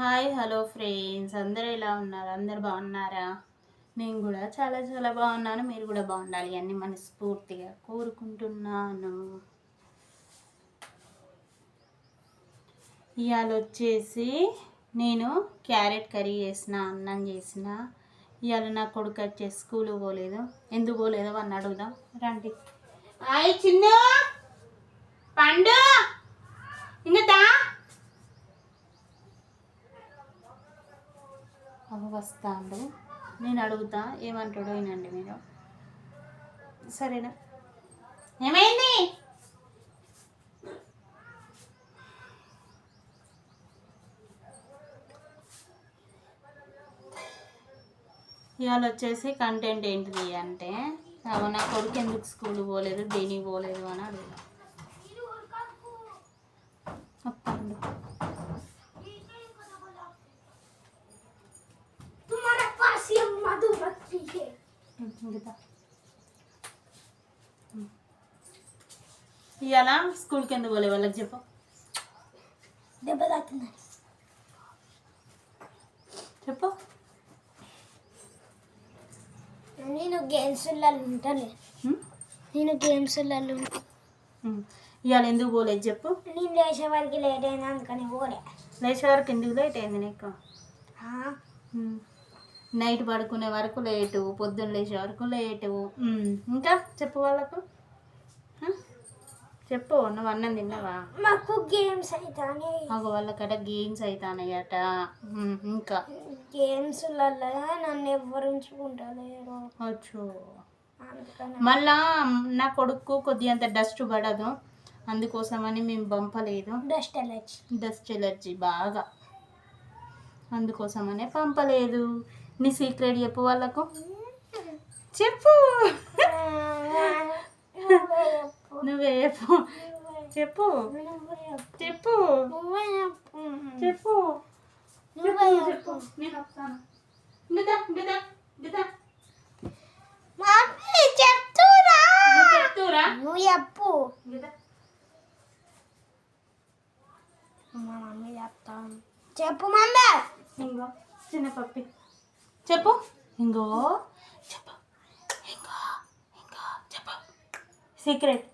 Hi hello friends. అందరూ ఎలా ఉన్నారు? అందరు బాగున్నారా? నేను కూడా చాలా చాలా బాగున్నాను. మీరు కూడా బాగుండాలి అన్ని మనస్ఫూర్తిగా కోరుకుంటున్నాను. ఇవాళ వచ్చేసి నేను క్యారెట్ కర్రీ చేసిన అన్నం చేసిన. ఇవాళ నా కొడుకు వచ్చే స్కూల్ పోలేదు. ఎందుకు పోలేదో అని అడుగుదాం. రండి. చిన్న. పండు. ఇంకా అవ వస్తాడు నేను అడుగుతా ఏమంటాడో వినండి మీరు. సరేనా? ఏమైంది? ఇవాళ వచ్చేసి కంటెంట్ ఏంటిది అంటే నా కొడుకు ఎందుకు స్కూల్ పోలేదు? దేనికి పోలేదు? అని అడుగుతా. మిగతా. ఇవాళ స్కూల్కి ఎందుకు పోలే వాళ్ళకి చెప్పు. దెబ్బ తాకిందని చెప్పు. నేను గేమ్స్లలో ఉంటాను? నేను గేమ్స్లలో. ఇవాళ ఎందుకు పోలేదు చెప్పు. నేను లేచే వరకు లేట్ అయినా అనుకని పోలే. లేచే వరకు ఎందుకు లేట్ అయింది నీకు. నైట్ పడుకునే వరకు లేటు పొద్దున్న లేచే వరకు లేటు. ఇంకా చెప్పు వాళ్ళకు? చెప్పు నువ్వు అన్నం తిన్నావా? మాకు గేమ్స్ అవుతానే మాకు వాళ్ళకట గేమ్స్ అవుతానయ్యట ఉం. ఇంకా. గేమ్స్లలో నన్ను ఎవ్వరు ఉంచుకుంటలేరు. వచ్చు అందుకని. మళ్ళా నా కొడుకు కొద్దిగా అంత డస్ట్ పడదు. అందుకోసమని మేము పంపలేదు. డస్ట్ అలర్జీ డస్ట్ ఎలర్జీ బాగా. అందుకోసమనే పంపలేదు. నీ సీక్రెట్ చెప్పు వాళ్ళకు. చెప్పు. నువ్వే చెప్పు. చెప్పు. చెప్పు. చెప్పు. చెప్పు. నేను వస్తాను గిదా గిదా గిదా మమ్మీ చెప్తురా. నువ్వు చెప్తురా. నువ్వు చెప్పు. గిదా మా మమ్మీ చెప్తాను చెప్పు మమ్మీ. చిన్న పప్పి. చెప్పు. ఇంగో చెప్పు. ఇంగో ఇంగో చెప్పు. సీక్రెట్.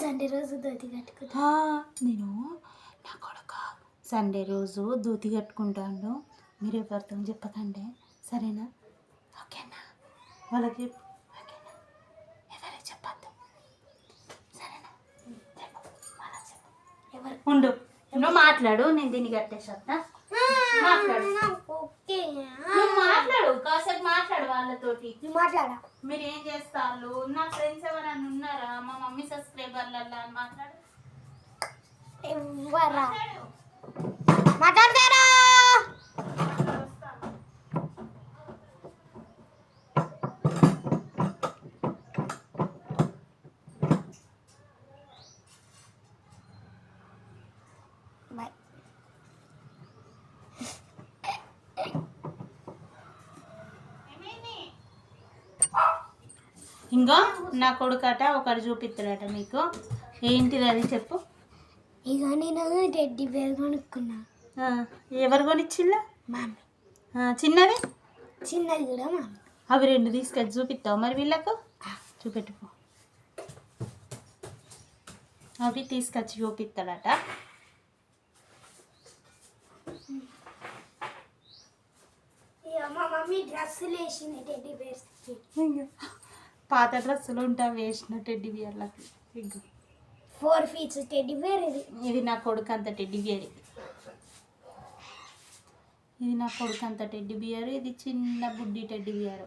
సండే రోజు దోతి కట్టుకుంటా. నేను నా కొడుక సండే రోజు దూతి కట్టుకుంటాను మీరు ఎవరితో చెప్పకండి. సరేనా? ఓకేనా? వాళ్ళకి చెప్పు ఓకేనా ఎవరికి చెప్పద్దు సరేనా చెప్పు వాళ్ళకి చెప్పు ఎవరు ఉండు. నువ్వు మాట్లాడు నేను దీన్ని కట్టేసా మాట్లాడు. నువ్వు మాట్లాడు కాసేపు మాట్లాడు వాళ్ళతోటి. మాట్లాడా? మీరు ఏం చేస్తారు? నా ఫ్రెండ్స్ ఎవరైనా ఉన్నారా? మా మమ్మీ సబ్స్క్రైబర్లల్లా అని మాట్లాడు. మాట్లాడతారా? బాయ్ ఇంకో నా కొడుకట ఒకటి చూపిస్తాడట మీకు. ఏంటిది అది చెప్పు. ఇక నేను టెడ్డీ బేర్ కొనుక్కున్నా. ఎవరు కొనిచ్చిల్లా? మామి. ఆ, చిన్నది? చిన్నది కూడా మామి. అవి రెండు తీసుకొచ్చి చూపిస్తావు మరి వీళ్ళకు? చూపెట్టుకో. అవి తీసుకొచ్చి చూపిస్తాడట ఇక మా మమ్మీ డ్రెస్సులు వేసింది టెడ్డీ బేర్స్కి పాత డ్రెస్సులు ఉంటా వేసిన టెడ్డి బియర్లకి ఇంకో ఫోర్ ఫీట్స్ టెడ్డీ బేర్ ఇది. ఇది నా కొడుకు అంత టెడ్డి బియర్ ఇది. ఇది నా కొడుకు అంత టెడ్డి బియర్ ఇది చిన్న బుడ్డి టెడ్డి బియర్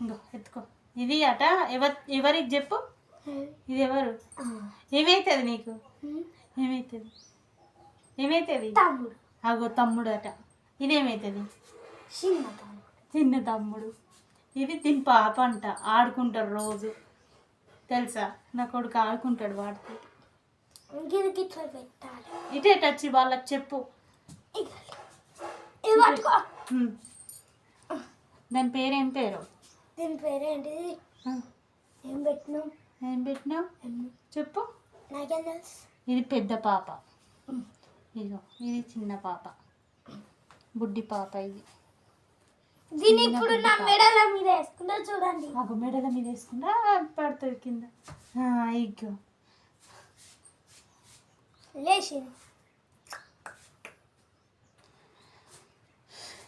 ఇంకో ఎత్తుకో. ఇది అట? ఎవరు ఎవరికి చెప్పు? ఇది ఎవరు? ఏమవుతుంది నీకు? ఏమవుతుంది ఏమవుతుంది తమ్ముడు. అగో తమ్ముడు అట. ఇదేమవుతుంది చిన్న తమ్ముడు. చిన్న తమ్ముడు. ఇది దీని పాప అంట ఆడుకుంటారు రోజు. తెలుసా? నా కొడుకు ఆడుకుంటాడు వాడితో ఇటే వచ్చి వాళ్ళకి చెప్పు. దాని పేరేం పేరు? దీని పేరేంటిది ఆ, ఏం పెట్టినాం? ఏం పెట్టినావు చెప్పు. ఇది పెద్ద పాప. ఇదిగో ఇది చిన్న పాప. బుడ్డి పాప ఇది. దీన్ని ఇప్పుడు నా మెడల మీద వేసుకుంటా చూడండి. ఆగు మెడల మీద వేసుకుంటా పడుతుంది కింద. ఆ, ఇగ్గో లేచింది.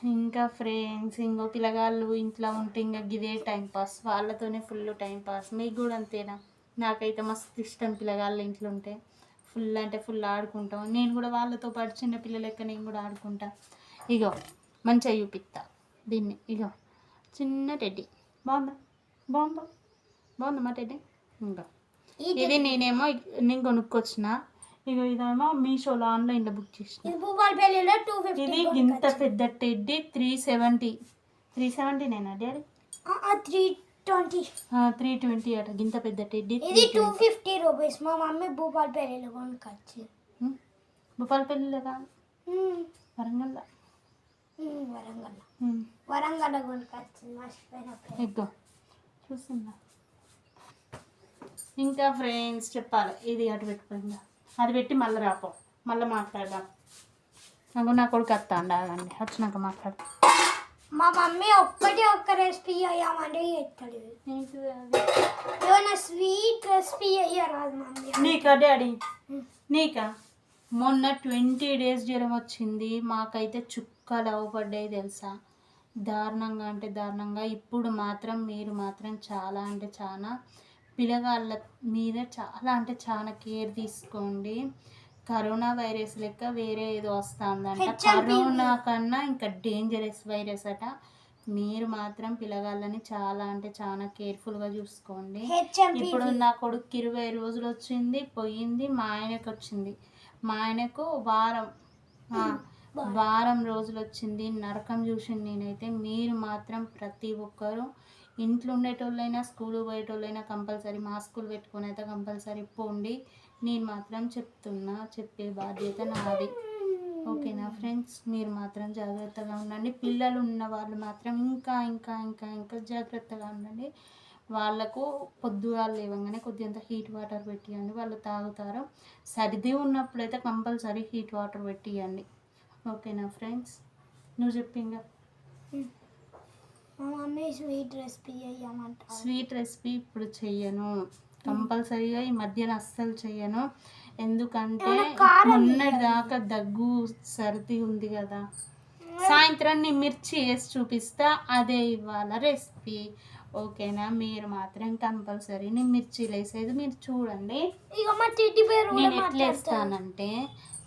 ఇంకా ఫ్రెండ్స్ ఇంకో పిల్లగాళ్ళు ఇంట్లో ఉంటే ఇంకా ఇదే టైం పాస్. వాళ్ళతోనే ఫుల్ టైం పాస్. మీకు కూడా అంతేనా? నాకైతే మస్తు ఇష్టం పిల్లగాళ్ళు ఇంట్లో ఉంటే. ఫుల్ అంటే ఫుల్ ఆడుకుంటాం. నేను కూడా వాళ్ళతో పాటు చిన్న పిల్లల లెక్క నేను కూడా ఆడుకుంటా. ఇగో మంచిగా చూపిస్తా దీన్ని ఇగో చిన్న టెడ్డి. బాగుందా? బాగుందా? బాగుందా మా టెడ్డి? ఇంకా. ఇది నేనేమో నేను కొనుక్కొచ్చిన. ఇగో ఇదేమో మీషోలో ఆన్లైన్లో బుక్ చేసిన. ఇది ఇంత పెద్ద teddy three seventy three seventy నేనా daddy? Three twenty three twenty అట. ఇంత పెద్ద టెడ్డి ఇది టూ ఫిఫ్టీ రూపీస్ మా మమ్మీ భూపాలపల్లిలో కొనుక్కొచ్చి భూపాలపల్లిలో కాదు వరంగల్లో? వరంగల్. వరంగల్ కొనుక్కొచ్చింది మర్చిపోయినప్పుడు ఇగ్గో చూస్తున్నా ఇంకా ఫ్రెండ్స్ చెప్పాలి ఇది అటు పెట్టుకుందా అది పెట్టి మళ్ళీ రాపో మళ్ళీ మాట్లాడదాం. నాకు నా కొడుకు వస్తా అండి వచ్చినాక మాట్లాడదాం. మా మమ్మీ ఒక్కటి ఒక్క రెసిపీ అయ్యామంటే అది? ఏమైనా స్వీట్ రెసిపీ అయ్యారాదు మమ్మీ. నీకా డాడీ? నీకా? మొన్న ట్వంటీ డేస్ జ్వరం వచ్చింది మాకైతే చుక్కలు అవ్వబడ్డాయి తెలుసా? దారుణంగా అంటే దారుణంగా. ఇప్పుడు మాత్రం మీరు మాత్రం చాలా అంటే చాలా పిల్లగాళ్ళ మీద చాలా అంటే చాలా కేర్ తీసుకోండి. కరోనా వైరస్ లెక్క వేరే ఏదో వస్తుందంట. కరోనా కన్నా ఇంకా డేంజరస్ వైరస్ అట. మీరు మాత్రం పిల్లగాళ్ళని చాలా అంటే చాలా కేర్ఫుల్గా చూసుకోండి. ఇప్పుడు నా కొడుకు ఇరవై రోజులు వచ్చింది పోయింది మా ఆయనకు వచ్చింది మా ఆయనకు వారం వారం రోజులు వచ్చింది నరకం చూసింది నేనైతే మీరు మాత్రం ప్రతి ఒక్కరూ ఇంట్లో ఉండేటోళ్ళైనా స్కూల్ పోయేటోళ్ళైనా కంపల్సరీ మాస్కులు పెట్టుకొని అయితే కంపల్సరీ పోండి. నేను మాత్రం చెప్తున్నా చెప్పే బాధ్యత నాది. ఓకేనా ఫ్రెండ్స్? మీరు మాత్రం జాగ్రత్తగా ఉండండి. పిల్లలు ఉన్న వాళ్ళు మాత్రం ఇంకా ఇంకా ఇంకా ఇంకా జాగ్రత్తగా ఉండండి. వాళ్ళకు పొద్దుగాలు లేవగానే కొద్దిగంత హీట్ వాటర్ పెట్టియండి. వాళ్ళు తాగుతారు. సర్ది ఉన్నప్పుడైతే కంపల్సరీ హీట్ వాటర్ పెట్టియండి. ఓకేనా ఫ్రెండ్స్? నువ్వు చెప్పింగా మా మమ్మీ స్వీట్ రెసిపీ అయ్యామంట స్వీట్ రెసిపీ ఇప్పుడు చెయ్యను. కంపల్సరీగా ఈ మధ్యన అస్సలు చెయ్యను. ఎందుకంటే ఏమైనా కారం మొన్నటి దాకా దగ్గు సర్ది ఉంది కదా. సాయంత్రం నీ మిర్చి వేసి చూపిస్తా అదే ఇవాళ రెసిపీ. ఓకేనా? మీరు మాత్రం కంపల్సరీ నీ మిర్చీలు వేసేది మీరు చూడండి. నేను ఎట్లా వేస్తానంటే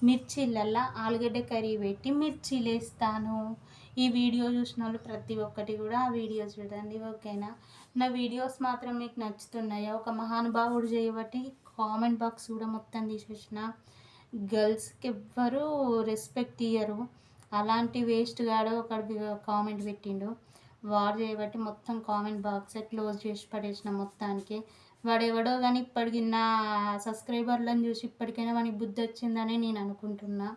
మిర్చీలల్లో ఆలుగడ్డ కర్రీ పెట్టి మిర్చీలు వేస్తాను ఈ వీడియో చూసిన వాళ్ళు ప్రతి ఒక్కటి కూడా ఆ వీడియో చూడండి ఓకేనా? నా వీడియోస్ మాత్రం మీకు నచ్చుతున్నాయా? ఒక మహానుభావుడు చేయబట్టి కామెంట్ బాక్స్ కూడా మొత్తం తీసేసిన. గర్ల్స్కి ఎవ్వరూ రెస్పెక్ట్ ఇయ్యరు. అలాంటి వేస్ట్ గాడు ఒకటి కామెంట్ పెట్టిండు. వాడు చేయబట్టి మొత్తం కామెంట్ బాక్స్ క్లోజ్ చేసి పడేసిన మొత్తానికి. వాడెవడో కానీ ఇప్పటికి నా సబ్స్క్రైబర్లను చూసి ఇప్పటికైనా వానికి బుద్ధి వచ్చిందని నేను అనుకుంటున్నా.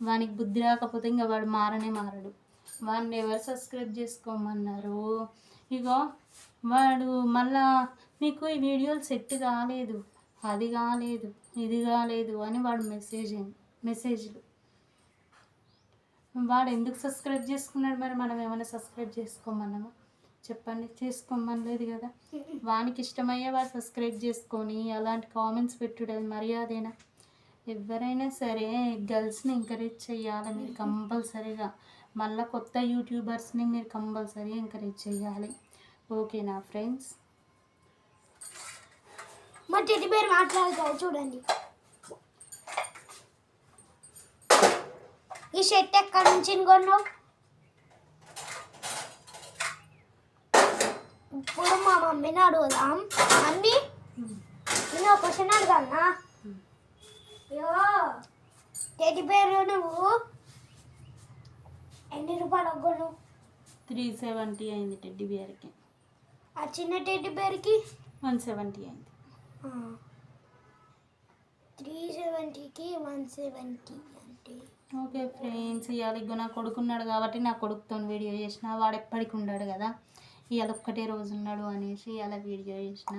వానికి బుద్ధి రాకపోతే ఇంకా వాడు మారనే మారడు. వాడిని ఎవరు సబ్స్క్రైబ్ చేసుకోమన్నారు? ఇగో వాడు మళ్ళా మీకు ఈ వీడియోలు సెట్ కాలేదు అది కాలేదు ఇది కాలేదు అని వాడు మెసేజ్ మెసేజ్లు. వాడు ఎందుకు సబ్స్క్రైబ్ చేసుకున్నాడు మరి? మనం ఏమైనా సబ్స్క్రైబ్ చేసుకోమన్నామా? చెప్పండి చేసుకోమనలేదు కదా. వానికి ఇష్టమయ్యే వాడు సబ్స్క్రైబ్ చేసుకొని అలాంటి కామెంట్స్ పెట్టుడు మర్యాదేనా? ఎవరైనా సరే గర్ల్స్ని ఎంకరేజ్ చేయాలి మీరు కంపల్సరీగా. మళ్ళీ కొత్త యూట్యూబర్స్ని మీరు కంపల్సరీ ఎంకరేజ్ చేయాలి ఓకేనా ఫ్రెండ్స్ మా టెడ్డి పేరు మాట్లాడతారు చూడండి. ఈ షర్ట్ ఎక్కడి నుంచి కొన్నావు? ఇప్పుడు మా మమ్మీని అడుగుదాం. మమ్మీ నేను ఒక క్వశ్చన్ అడగాలనా? అయ్యో టెడ్డి పేరు నువ్వు? ఎన్ని రూపాయలు కొను త్రీ సెవెంటీ అయింది టెడ్డి బియర్కి. ఆ చిన్న టెడ్డి పేరుకి వన్ సెవెంటీ అయింది. త్రీ సెవెంటీకి వన్ సెవెంటీ అంటే? ఓకే ఫ్రెండ్స్ ఇవాళ నా కొడుకున్నాడు కాబట్టి నా కొడుకుతో వీడియో చేసిన వాడు ఎప్పటికి ఉన్నాడు కదా. ఇవాళ ఒక్కటే రోజు ఉన్నాడు అనేసి ఇలా వీడియో చేసిన.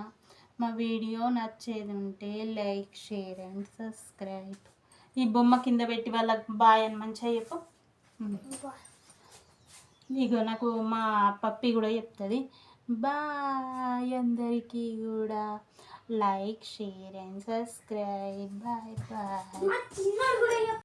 మా వీడియో నచ్చేది ఉంటే లైక్ షేర్ అండ్ సబ్స్క్రైబ్. ఈ బొమ్మ కింద పెట్టి వాళ్ళకి బాయ్ అని మంచిగా చెప్పు. ఇగో నాకు మా పప్పి కూడా చెప్తుంది. బాయ్ అందరికీ కూడా like share and subscribe. Bye bye.